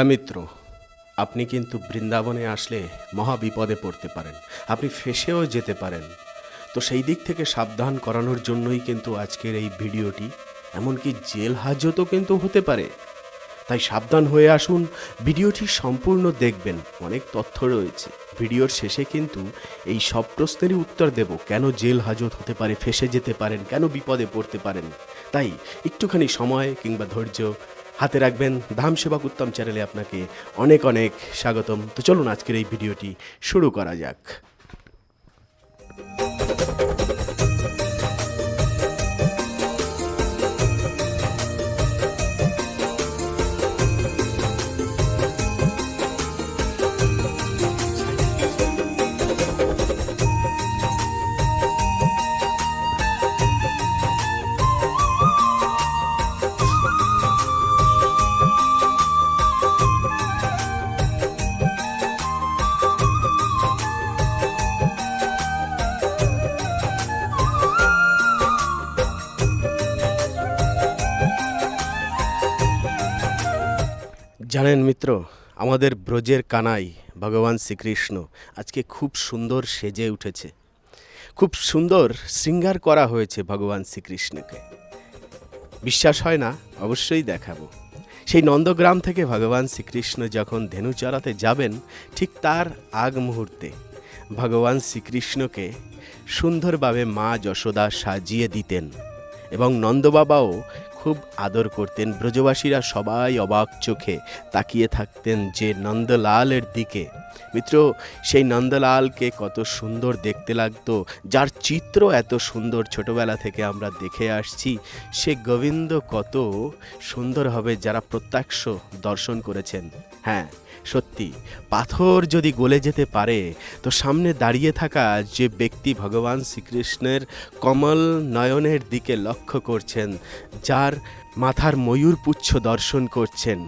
হ্যাঁ মিত্র, আপনি কিন্তু বৃন্দাবনে আসলে মহা বিপদে পড়তে পারেন। আপনি ফেসেও যেতে পারেন। তো সেই দিক থেকে সাবধান করানোর জন্যই কিন্তু আজকের এই ভিডিওটি, এমনকি জেল হাজতও কিন্তু হতে পারে। তাই সাবধান হয়ে আসুন, ভিডিওটি সম্পূর্ণ দেখবেন, অনেক তথ্য রয়েছে। ভিডিওর শেষে কিন্তু এই সব প্রশ্নেরই উত্তর দেব, কেন জেল হাজত হতে পারে, ফেসে যেতে পারেন, কেন বিপদে পড়তে পারেন। তাই একটুখানি সময় কিংবা ধৈর্য হাতে রাখবেন ধাম সেবক উত্তম চ্যানেলে আপনাকে অনেক অনেক স্বাগতম। তো চলুন আজকের এই ভিডিওটি শুরু করা যাক। জানেন মিত্র, আমাদের ব্রজের কানাই ভগবান শ্রীকৃষ্ণ আজকে খুব সুন্দর সেজে উঠেছে। খুব সুন্দর শৃঙ্গার করা হয়েছে ভগবান শ্রীকৃষ্ণকে। বিশ্বাস হয় না? অবশ্যই দেখাবো। সেই নন্দগ্রাম থেকে ভগবান শ্রীকৃষ্ণ যখন ধেনু চড়াতে যাবেন, ঠিক তার আগ মুহূর্তে ভগবান শ্রীকৃষ্ণকে সুন্দরভাবে মা যশোদা সাজিয়ে দিতেন এবং নন্দবাবাও খুব আদর করতেন। ব্রজবাসীরা সবাই অবাক চোখে তাকিয়ে থাকতেন যে নন্দলালের দিকে। মিত্র, সেই নন্দলালকে কত সুন্দর দেখতে লাগতো, যার চিত্র এত সুন্দর ছোটবেলা থেকে আমরা দেখে আসছি। সে গোবিন্দ কত সুন্দর হবে যারা প্রত্যক্ষ দর্শন করেছেন। হ্যাঁ সত্যি, পাথর যদি গলে যেতে পারে, তো সামনে দাঁড়িয়ে থাকা যে ব্যক্তি ভগবান শ্রীকৃষ্ণের কমল নয়নের দিকে লক্ষ্য করছেন, যার মাথার ময়ূর পুচ্ছ দর্শন করছেন,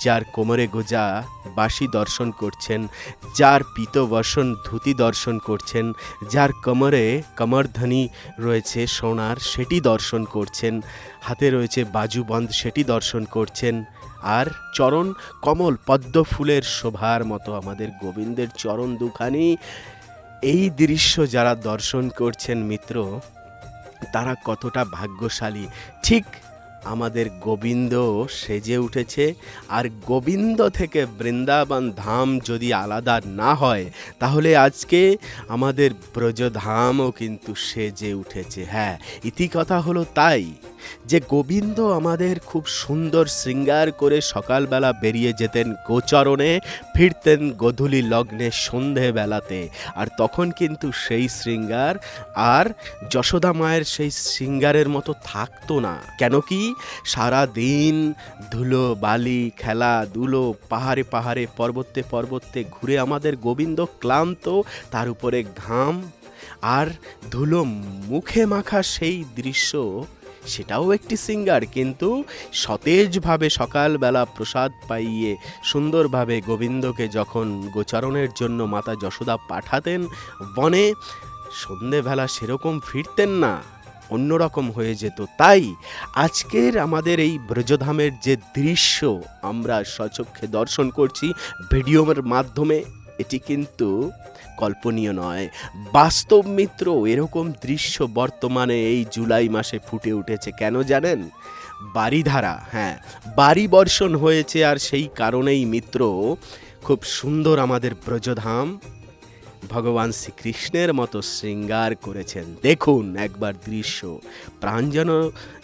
যার কোমরে গোজা বাসি দর্শন করছেন, যার পিতবসন ধুতি দর্শন করছেন, যার কোমরে কমরধ্বনি রয়েছে সোনার সেটি দর্শন করছেন, হাতে রয়েছে বাজুবন্ধ সেটি দর্শন করছেন, আর চরণ কমল পদ্ম ফুলের শোভার মতো আমাদের গোবিন্দের চরণ দুখানি। এই দৃশ্য যারা দর্শন করছেন মিত্র, তারা কতটা ভাগ্যশালী। ঠিক আমাদের গোবিন্দ সেজে উঠেছে, আর গোবিন্দ থেকে বৃন্দাবন ধাম যদি আলাদা না হয়, তাহলে আজকে আমাদের ব্রজধামও কিন্তু সেজে উঠেছে। হ্যাঁ ইতি কথা হলো তাই। যে গোবিন্দ আমাদের খুব সুন্দর শৃঙ্গার করে সকালবেলা বেরিয়ে যেতেন গোচরণে, ফিরতেন গধূলি লগ্নে সন্ধেবেলাতে। আর তখন কিন্তু সেই শৃঙ্গার, আর যশোদা মায়ের সেই শৃঙ্গারের মতো থাকতো না। কেন কি? সারা দিন ধুলো, বালি, খেলা ধুলো পাহাড়ে পাহাড়ে, পর্বতে পর্বতে ঘুরে আমাদের গোবিন্দ ক্লান্ত, তার উপরে ঘাম। আর ধুলো মুখে মাখা সেই দৃশ্য সেটাও একটি সিঙ্গার কিন্তু সতেজভাবে সকালবেলা প্রসাদ পাইয়ে সুন্দরভাবে গোবিন্দকে যখন গোচারণের জন্য মাতা যশোদা পাঠাতেন বনে, সন্ধেবেলা সেরকম ফিরতেন না, অন্যরকম হয়ে যেত। তাই আজকের আমাদের এই ব্রজধামের যে দৃশ্য, আমরা সচক্ষে দর্শন করছি ভিডিওর মাধ্যমে, এটি কিন্তু কল্পনীয় নয়। বাস্তব মিত্র এরকম দৃশ্য বর্তমানে এই জুলাই মাসে ফুটে উঠেছে, কেন জানেন? বাড়িধারা হ্যাঁ বাড়ি বর্ষণ হয়েছে আর সেই কারণেই মিত্র, খুব সুন্দর আমাদের ব্রজধাম। ভগবান শ্রীকৃষ্ণের মতো শৃঙ্গার করেছেন। দেখুন একবার দৃশ্য। প্রাণ যেন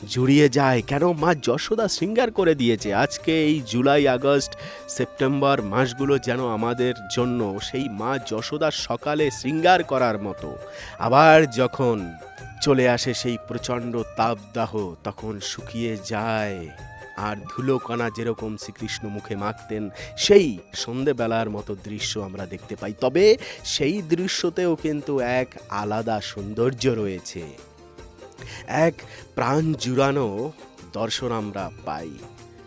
জুড়িয়ে যায়। কেন মা যশোদা শৃঙ্গার করে দিয়েছে? আজকে এই জুলাই, আগস্ট, সেপ্টেম্বর মাসগুলো যেন আমাদের জন্য সেই মা যশোদার সকালে শৃঙ্গার করার মতো। আবার যখন চলে আসে সেই প্রচণ্ড তাপদাহ, তখন শুকিয়ে যায়। আর ধুলোকণা যেরকম শ্রীকৃষ্ণ মুখে মাখতেন, সেই সন্ধেবেলার মতো দৃশ্য আমরা দেখতে পাই। তবে সেই দৃশ্যতেও কিন্তু এক আলাদা সৌন্দর্য রয়েছে। এক প্রাণ জুড়ানো দর্শন আমরা পাই।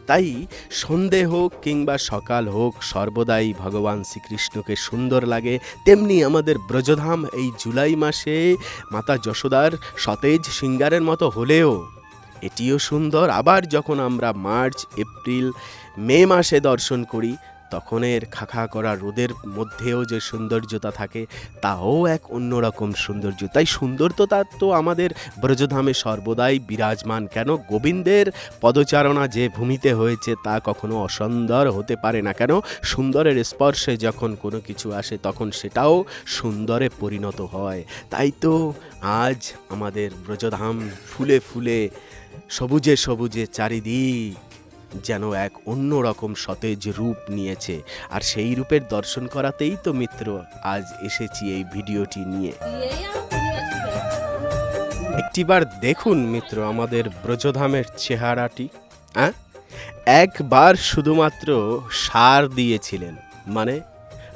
তাই সন্ধে হোক কিংবা সকাল হোক, সর্বদাই ভগবান শ্রীকৃষ্ণকে সুন্দর লাগে। তেমনি আমাদের ব্রজধাম এই জুলাই মাসে মাতা যশোদার সতেজ সিঙ্গারের মতো হলেও এটিও সুন্দর। আবার যখন আমরা মার্চ, এপ্রিল, মে মাসে দর্শন করি, তখন এর খাখা করা রোদের মধ্যেও যে সৌন্দর্যতা থাকে, তাও এক অন্যরকম সৌন্দর্য। তাই সুন্দরতা তো আমাদের ব্রজধামে সর্বদাই বিরাজমান। কেন? গোবিন্দের পদচারণা যে ভূমিতে হয়েছে, তা কখনো অসুন্দর হতে পারে না। কেন? সুন্দরের স্পর্শে যখন কোনো কিছু আসে, তখন সেটাও সুন্দরে পরিণত হয়। তাই তো আজ আমাদের ব্রজধাম ফুলে ফুলে সবুজে সবুজে চারিদিক যেন এক অন্যরকম সতেজ রূপ নিয়েছে। আর সেই রূপের দর্শন করাতেই তো মিত্র, আজ এসেছি এই ভিডিওটি নিয়ে। একটিবার দেখুন মিত্র আমাদের ব্রজধামের চেহারাটি হ্যাঁ একবার শুধুমাত্র সার দিয়েছিলেন মানে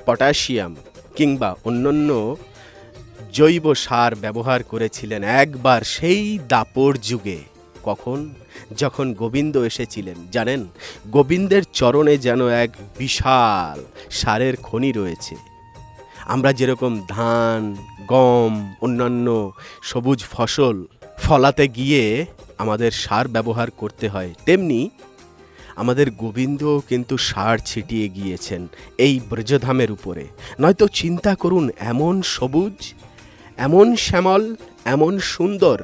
পটাশিয়াম কিংবা অন্যান্য জৈব সার ব্যবহার করেছিলেন একবার সেই দাপর যুগে। কখন? যখন গোবিন্দ এসেছিলেন, জানেন? গোবিন্দের চরণে যেন এক বিশাল সারের খনি রয়েছে। আমরা যেরকম ধান, গম, অন্যান্য সবুজ ফসল ফলাতে গিয়ে আমাদের সার ব্যবহার করতে হয়, তেমনি আমাদের গোবিন্দ কিন্তু সার ছিটিয়ে গিয়েছেন এই ব্রজধামের উপরে। নয়তো চিন্তা করুন, এমন সবুজ, এমন শ্যামল, এমন সুন্দর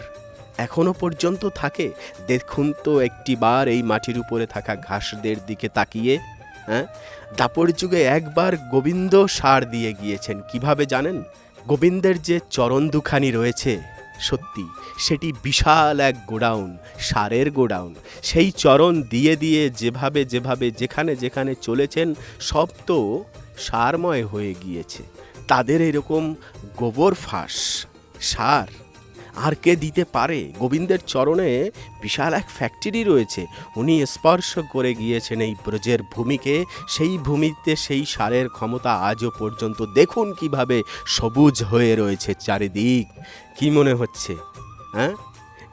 এখনও পর্যন্ত থাকে? দেখুন তো একটিবার এই মাটির উপরে থাকা ঘাসদের দিকে তাকিয়ে হ্যাঁ? দাপর যুগে একবার গোবিন্দ সার দিয়ে গিয়েছেন, কীভাবে জানেন? গোবিন্দের যে চরণ দুখানি রয়েছে, সত্যি, সেটি বিশাল এক গোডাউন, সারের গোডাউন। সেই চরণ দিয়ে দিয়ে যেভাবে যেভাবে, যেখানে যেখানে চলেছেন, সব তো সারময় হয়ে গিয়েছে। তাদের এরকম গোবর ফাঁস, সার আর কে দিতে পারে? গোবিন্দের চরণে বিশাল এক ফ্যাক্টরি রয়েছে। উনি স্পর্শ করে গিয়েছেন এই ব্রজের ভূমিকে। সেই ভূমিতে সেই সারের ক্ষমতা আজও পর্যন্ত দেখুন কীভাবে সবুজ হয়ে রয়েছে চারিদিক। কি মনে হচ্ছে হ্যাঁ?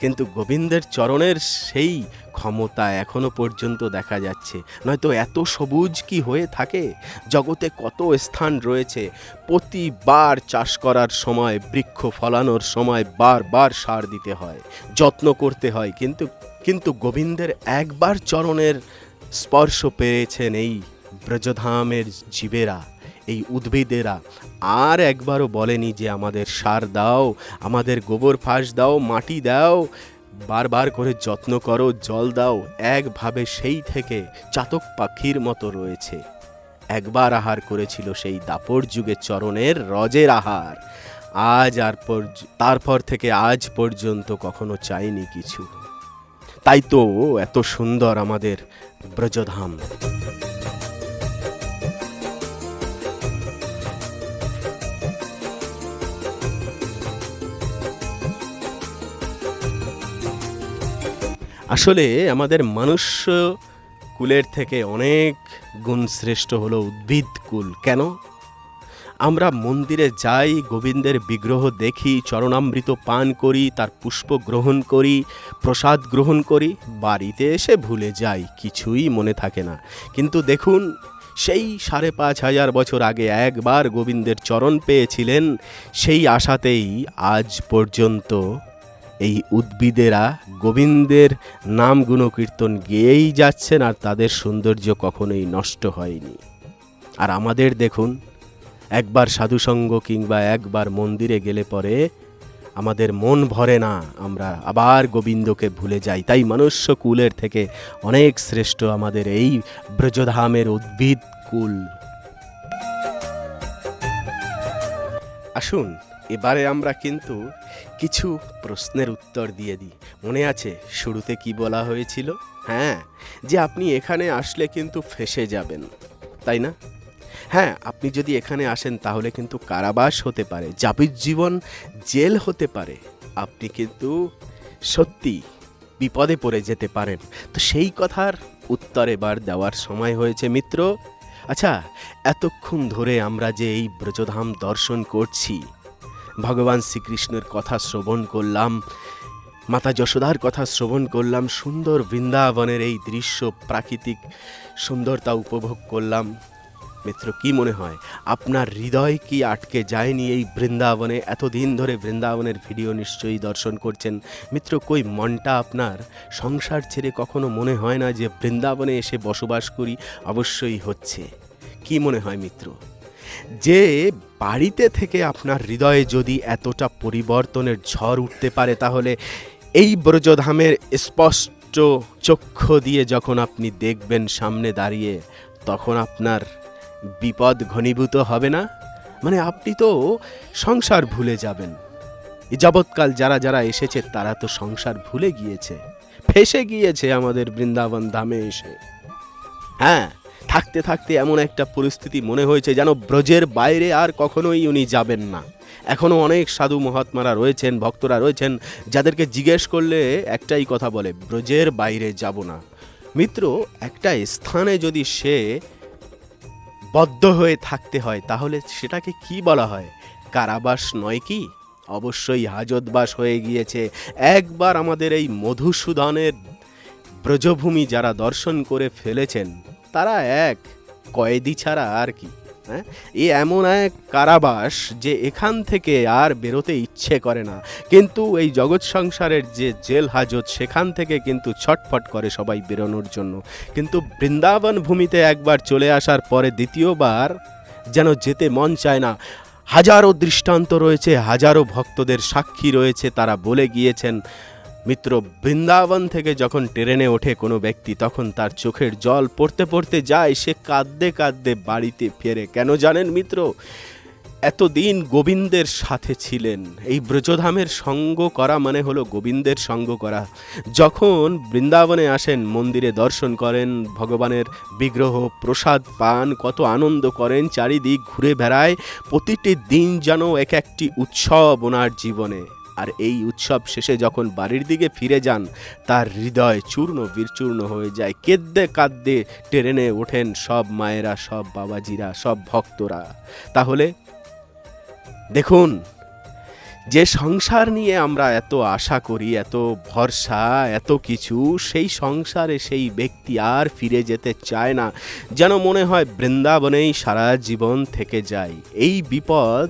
কিন্তু গোবিন্দের চরণের সেই ক্ষমতা এখনও পর্যন্ত দেখা যাচ্ছে। নয়তো এত সবুজ কি হয়ে থাকে? জগতে কত স্থান রয়েছে? প্রতিবার চাষ করার সময়, বৃক্ষ ফলানোর সময় বারবার সার দিতে হয়, যত্ন করতে হয়, কিন্তু কিন্তু গোবিন্দের একবার চরণের স্পর্শ পেয়েছেন এই ব্রজধামের জীবেরা, এই উদ্ভিদেরা। আর একবারও বলেনি যে আমাদের সার দাও, আমাদের গোবর ফাঁস দাও, মাটি দাও বারবার করে যত্ন করো, জল দাও, একভাবে সেই থেকে চাতক পাখির মতো রয়েছে। একবার আহার করেছিল সেই দাপর যুগে চরণের রজের আহার। আজ আর তারপর থেকে আজ পর্যন্ত কখনো চাইনি কিছু। তাই তো এত সুন্দর আমাদের ব্রজধাম। আসলে আমাদের মনুষ্য কুলের থেকে অনেক গুণ শ্রেষ্ঠ হলো উদ্ভিদ কুল। কেন? আমরা মন্দিরে যাই, গোবিন্দের বিগ্রহ দেখি, চরণামৃত পান করি, তার পুষ্প গ্রহণ করি, প্রসাদ গ্রহণ করি, বাড়িতে এসে ভুলে যাই, কিছুই মনে থাকে না। কিন্তু দেখুন, সেই সাড়ে পাঁচ হাজার বছর আগে একবার গোবিন্দের চরণ পেয়েছিলেন, সেই আশাতেই আজ পর্যন্ত এই উদ্ভিদেরা গোবিন্দের নাম গুণকীর্তন গেয়েই যাচ্ছেন আর তাদের সৌন্দর্য কখনোই নষ্ট হয়নি। আর আমাদের দেখুন, একবার সাধুসঙ্গ কিংবা একবার মন্দিরে গেলে পরে আমাদের মন ভরে না, আমরা আবার গোবিন্দকে ভুলে যাই। তাই মনুষ্য কুলের থেকে অনেক শ্রেষ্ঠ আমাদের এই ব্রজধামের উদ্ভিদ কুল। আসুন, এবারে আমরা কিন্তু কিছু প্রশ্নের উত্তর দিয়ে দিই। মনে আছে শুরুতে কি বলা হয়েছিল? হ্যাঁ যে আপনি এখানে আসলে কিন্তু ফেসে যাবেন, তাই না? হ্যাঁ আপনি যদি এখানে আসেন তাহলে কিন্তু কারাবাস হতে পারে যাবজ্জীবন জেল হতে পারে। আপনি কিন্তু সত্যি বিপদে পড়ে যেতে পারেন। তো সেই কথার উত্তর এবার দেওয়ার সময় হয়েছে, মিত্র। আচ্ছা এতক্ষণ ধরে আমরা যে এই ব্রজধাম দর্শন করছি ভগবান শ্রীকৃষ্ণের কথা শ্রবণ করলাম, মাতা যশোদার কথা শ্রবণ করলাম, সুন্দর বৃন্দাবনের এই দৃশ্য, প্রাকৃতিক সুন্দরতা উপভোগ করলাম। মিত্র, কি মনে হয়, আপনার হৃদয় কি আটকে যায়নি এই বৃন্দাবনে? এতদিন ধরে বৃন্দাবনের ভিডিও নিশ্চয়ই দর্শন করছেন। মিত্র, কই মনটা আপনার? সংসার ছেড়ে কখনো মনে হয় না যে বৃন্দাবনে এসে বসবাস করি? অবশ্যই হচ্ছে। কি মনে হয়, মিত্র? যে বাড়িতে থেকে আপনার হৃদয়ে যদি এতটা পরিবর্তনের ঝড় উঠতে পারে, তাহলে এই ব্রজধামের স্পষ্ট চক্ষু দিয়ে যখন আপনি দেখবেন সামনে দাঁড়িয়ে, তখন আপনার বিপদ ঘনীভূত হবে না? মানে আপনি তো সংসার ভুলে যাবেন। যাবৎকাল যারা যারা এসেছে, তারা তো সংসার ভুলে গিয়েছে, ফেসে গিয়েছে আমাদের বৃন্দাবন ধামে এসে। হ্যাঁ থাকতে থাকতে এমন একটা পরিস্থিতি মনে হয়েছে যেন ব্রজের বাইরে আর কখনোই উনি যাবেন না। এখনও অনেক সাধু মহাত্মারা রয়েছেন, ভক্তরা রয়েছেন, যাদেরকে জিজ্ঞেস করলে একটাই কথা বলে, ব্রজের বাইরে যাব না। মিত্র, একটা স্থানে যদি সে বদ্ধ হয়ে থাকতে হয়, তাহলে সেটাকে কি বলা হয়? কারাবাস নয় কি? অবশ্যই হাজতবাস হয়ে গিয়েছে। একবার আমাদের এই মধুসূদনের ব্রজভূমি যারা দর্শন করে ফেলেছেন তারা এক, কয়েদি ছাড়া আর কি হ্যাঁ? এ এমন এক কারাবাস যে এখান থেকে আর বেরোতে ইচ্ছে করে না। কিন্তু এই জগৎ সংসারের যে জেল হাজত, সেখান থেকে কিন্তু ছটফট করে সবাই বেরোনোর জন্য। কিন্তু বৃন্দাবন ভূমিতে একবার চলে আসার পরে দ্বিতীয়বার যেন যেতে মন চায় না। হাজারো দৃষ্টান্ত রয়েছে, হাজারো ভক্তদের সাক্ষী রয়েছে, তারা বলে গিয়েছেন মিত্র বৃন্দাবন থেকে যখন ট্রেনে ওঠে কোনো ব্যক্তি, তখন তার চোখের জল পড়তে পড়তে যায়। সে কাঁদতে কাঁদতে বাড়িতে ফেরে। কেন জানেন মিত্র? এতদিন গোবিন্দের সাথে ছিলেন। এই ব্রজধামের সঙ্গ করা মানে হলো গোবিন্দের সঙ্গ করা। যখন বৃন্দাবনে আসেন, মন্দিরে দর্শন করেন, ভগবানের বিগ্রহ, প্রসাদ পান, কত আনন্দ করেন, চারিদিক ঘুরে বেড়ায়। প্রতিটি দিন যেন এক একটি উৎসব ওনার জীবনে। আর এই উৎসব শেষে যখন বাড়ির দিকে ফিরে যান, তার হৃদয় চূর্ণ বিচূর্ণ হয়ে যায়। কেদ্দে কাদ্দে ট্রেনে ওঠেন সব মায়েরা, সব বাবাজিরা, সব ভক্তরা। তাহলে দেখুন, যে সংসার নিয়ে আমরা এত আশা করি, এত ভরসা, এত কিছু, সেই সংসারে সেই ব্যক্তি আর ফিরে যেতে চায় না। যেন মনে হয় বৃন্দাবনেই সারা জীবন থেকে যায়। এই বিপদ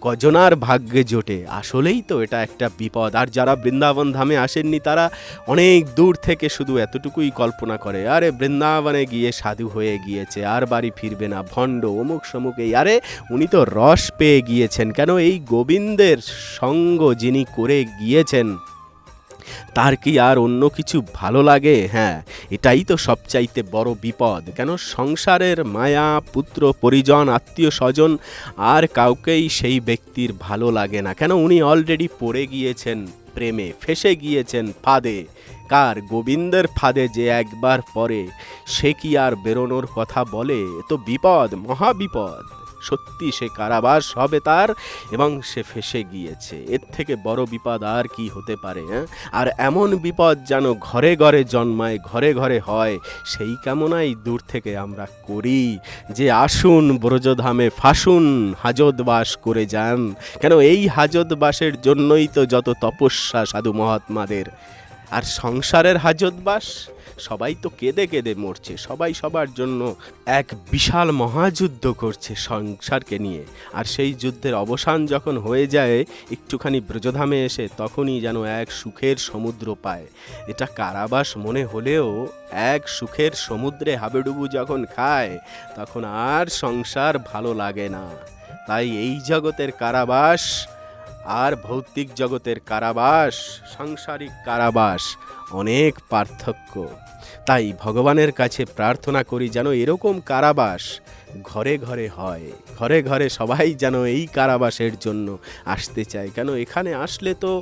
কজনার ভাগ্যে জোটে। আসলেই তো এটা একটা বিপদ। আর যারা বৃন্দাবন ধামে আসেননি, তারা অনেক দূর থেকে শুধু এতটুকুই কল্পনা করে, আরে বৃন্দাবনে গিয়ে সাধু হয়ে গিয়েছে, আর বাড়ি ফিরবে না, ভণ্ড, অমুক সমুক এই। আরে, উনি তো রস পেয়ে গিয়েছেন। কেন এই গোবিন্দের সঙ্গ যিনি করে গিয়েছেন তার কি আর অন্য কিছু ভালো লাগে? হ্যাঁ এটাই তো সবচাইতে বড় বিপদ। কেন সংসারের মায়া, পুত্র, পরিজন, আত্মীয় স্বজন আর কাউকেই সেই ব্যক্তির ভালো লাগে না। কেন উনি অলরেডি পড়ে গিয়েছেন প্রেমে, ফেসে গিয়েছেন ফাঁদে? কার গোবিন্দের ফাঁদে যে একবার পরে সে কি আর বেরোনোর কথা বলে? তো বিপদ, মহাবিপদ। সত্যি সে কারাবাস হবে তার, এবং সে ফেসে গিয়েছে। এর থেকে বড় বিপদ আর কি হতে পারে হ্যাঁ? আর এমন বিপদ যেন ঘরে ঘরে জন্মায়, ঘরে ঘরে হয়, সেই কামনাই দূর থেকে আমরা করি। যে আসুন ব্রজধামে, ফাসুন হাজতবাস করে যান। কেন এই হাজতবাসের জন্যই তো যত তপস্যা সাধু মহাত্মাদের। আর সংসারের হাজতবাস? সবাই তো কেঁদে কেঁদে মরছে, সবাই সবার জন্য এক বিশাল মহাযুদ্ধ করছে সংসারকে নিয়ে। আর সেই যুদ্ধের অবসান যখন হয়ে যায়, একটুখানি ব্রজধামে এসে তখনই যেন এক সুখের সমুদ্র পায়। এটা কারাবাস মনে হলেও এক সুখের সমুদ্রে হাবেডুবু যখন খায়, তখন আর সংসার ভালো লাগে না। তাই এই জগতের কারাবাস আর ভৌতিক জগতের কারাবাস, সাংসারিক কারাবাস অনেক পার্থক্য। তাই ভগবানের কাছে প্রার্থনা করি যেন এরকম কারাবাস ঘরে ঘরে হয়, ঘরে ঘরে সবাই যেন এই কারাবাসের জন্য আসতে চায়। কেন এখানে আসলে তো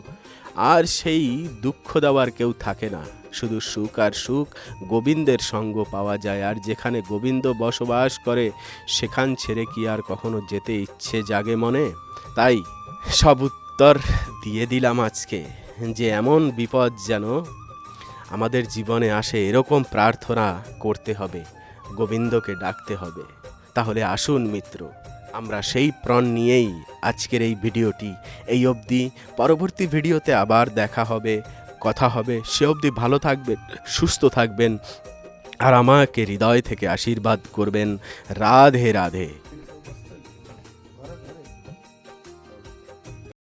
আর সেই দুঃখ দেওয়ার কেউ থাকে না। শুধু সুখ আর সুখ গোবিন্দের সঙ্গ পাওয়া যায়, আর যেখানে গোবিন্দ বসবাস করে সেখান ছেড়ে কি আর কখনো যেতে ইচ্ছে জাগে মনে? তাই সব উত্তর দিয়ে দিলাম আজকে, যে এমন বিপদ যেন আমাদের জীবনে আসে, এরকম প্রার্থনা করতে হবে, গোবিন্দকে ডাকতে হবে। তাহলে আসুন মিত্র, আমরা সেই প্রণ নিয়েই আজকের এই ভিডিওটি। এই অবধি পরবর্তী ভিডিওতে আবার দেখা হবে, কথা হবে। সে অবধি ভালো থাকবেন, সুস্থ থাকবেন, আর আমাকে হৃদয় থেকে আশীর্বাদ করবেন। রাধে রাধে।